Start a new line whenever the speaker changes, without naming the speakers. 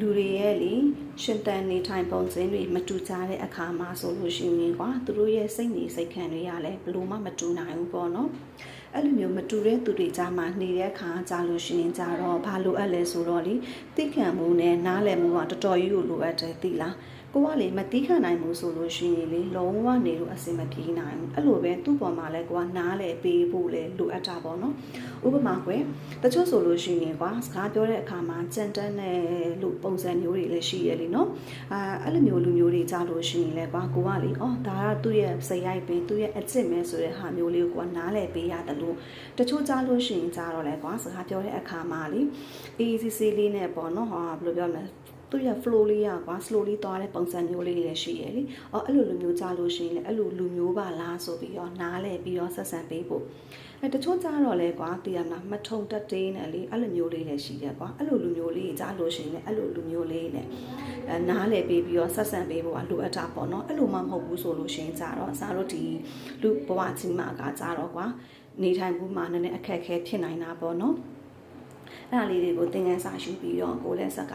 လူတွေရဲ့လေရှင်တန်နေထိုင်ပုံစံတွေမတူကြတဲ့အခါမှာဆိုလို့ရှိရင်ကွာသူတို့ရဲ့စိတ်နေစိတ်ခံတွေရလဲဘလို့မှမတူနိုင်ဘူးပေါ့နော်အဲ့လိုမျိုးမတူတဲ့သူတွေကြားမှာနေတဲ့အခါကြာလို့ရှိရင်ကြတော့ဘာလိုအပ်လဲဆိုတော့လေသိခံမှုနဲ့နားလည်မှုကတော်တော်ကြီးကိုလိုအပ်တယ်သိလားကိုကလေမတိခံနိုင်ဘူးဆိုလို့ရှိရင်လေလုံးဝနေလို့အဆင်မပြေနိုင်ဘူးအဲ့လိုပဲသူ့ပေါ်မှာလဲကိုကနားလဲပေးဖို့လဲလိုအပ်တာပေါ့နော်ဥပမာကွယ်တချို့ဆိုလို့ရှိရင်ကွာစကားပြောတဲ့အခါမှာကြံတန်းတဲ့လို့ပုံစံမျိုးတွေလည်းရှိရလေနော်အာအဲ့လိုမျိုးလူမျိုးတွေကြားလို့ရှိရင်လဲကွာကိုကလေအော်ဒါကသူ့ရဲ့စရိုက်ပဲသူ့ရဲ့အကျင့်ပဲဆိုတဲ့ဟာမျိုးလေးကိုကနားလဲပေးရတယ်လို့တချို့ကြားလို့ရှိရင်ကြားတော့လဲကွာစကားပြောတဲ့အခါမှာလေအေးစီစီလေးနဲ့ပေါ့နော်ဟာဘယ်လိုပြောမလဲ သူ့ရဲ့ flow လေးอ่ะကွာ slowly သွားတဲ့ပုံစံမျိုးလေးလည်းရှိရယ်လေ။အော်အဲ့လိုလူမျိုးကြားလို့ရှိရင်လည်းအဲ့လိုလူမျိုးပါလားဆိုပြီးတော့နားလဲပြီးတော့ဆက်ဆံပေးဖို့အဲတချို့ကြားတော့လဲကွာတည်ရမလားမထုံတက်တင်းနဲ့လေအဲ့လိုမျိုးလေးလည်းရှိတယ်ကွာအဲ့လိုလူမျိုးလေးကြားလို့ရှိရင်လည်းအဲ့လိုလူမျိုးလေးနဲ့အဲနားလဲပေးပြီးတော့ဆက်ဆံပေးဖို့ကလိုအပ်တာပေါ့နော်အဲ့လိုမှမဟုတ်ဘူးဆိုလို့ရှိရင်ကြတော့အစားတို့ဒီလူဘဝချင်းမှာကကြတော့ကွာနေထိုင်မှုမှာနည်းနည်းအခက်အခဲဖြစ်နိုင်တာပေါ့နော်အဲ့ဒါလေးတွေကိုသင်ခန်းစာယူပြီးတော့ကိုယ်လည်းဆက်က